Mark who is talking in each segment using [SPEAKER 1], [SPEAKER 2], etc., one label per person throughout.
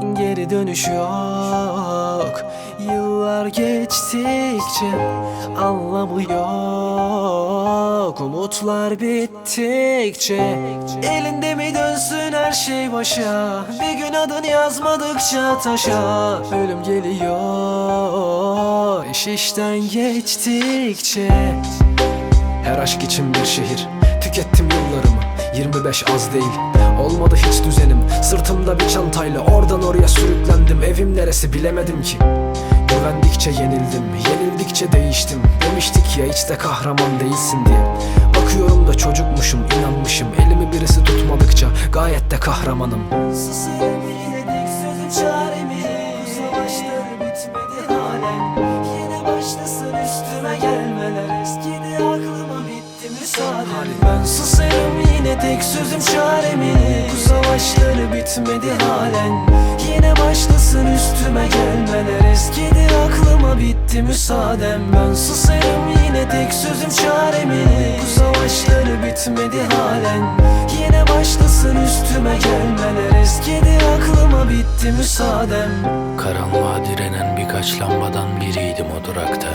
[SPEAKER 1] Geri dönüş yok. Yıllar geçtikçe Anlamı yok Umutlar bittikçe Elinde mi dönsün her şey başa? Bir gün adını yazmadıkça taşa. Ölüm geliyor. İş işten geçtikçe her aşk için bir şehir. Tükettim yıllarımı 25 az değil. Olmadı hiç düzenim. Sırtımda bir çantayla oradan oraya sürüklendim. Evim neresi bilemedim ki. Güvendikçe yenildim Yenildikçe değiştim. Demiştik ya hiç de kahraman değilsin diye. Bakıyorum da çocukmuşum inanmışım. Elimi birisi tutmadıkça gayet de kahramanım. Susarım yine tek sözüm çaremi. Bu savaşlar bitmedi halen. Yine başlasın üstüme gelmeler bitti müsaade Ben susarım yine tek sözüm çaremi. Bu savaşları bitmedi halen. Yine başlasın üstüme gelmeler. Eskidi aklıma bitti müsaadem. Ben susarım yine tek sözüm çaremi. Bu savaşları bitmedi halen. Yine başlasın üstüme gelmeler. Eskidi aklıma bitti müsaadem.
[SPEAKER 2] Karanlığa direnen birkaç lambadan biriydim o durakta.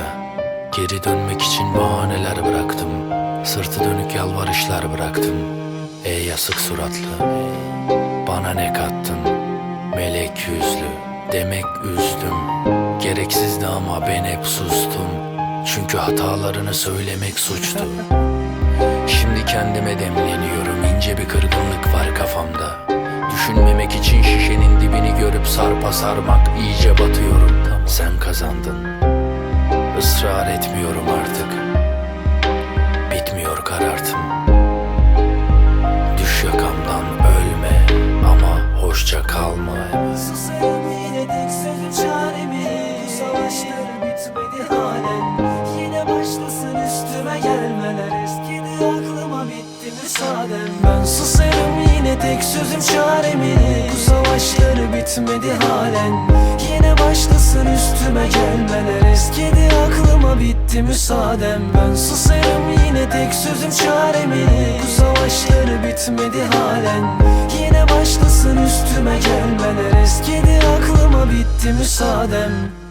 [SPEAKER 2] Geri dönmek için bahaneler bıraktım Sırtı dönük yalvarışlar bıraktım Ey yasık suratlı Bana ne kattın? Melek yüzlü Demek üzdüm. Gereksizdi ama ben hep sustum. Çünkü hatalarını söylemek suçtu. Şimdi kendime demleniyorum ince bir kırgınlık var kafamda. Düşünmemek için şişenin dibini görüp sarpa sarmak iyice batıyorum. Sen kazandın. Israr etmiyorum artık karartım Düş yakamdan ölme Ama hoşça kalma.
[SPEAKER 1] Susarım yine tek sözüm çaremi Bu savaşlar bitmedi halen Yine başlasın üstüme gelmeler Eskidi aklıma bitti müsaaden Ben susarım yine tek sözüm çaremi Bu savaşlar bitmedi halen. Yine başlasın üstüme gelmeler. Eskidi aklıma bitti müsaadem. Ben susarım yine tek sözüm çaremi. Bu savaşlar bitmedi halen. Yine başlasın üstüme gelmeler Eskidi aklıma bitti müsaadem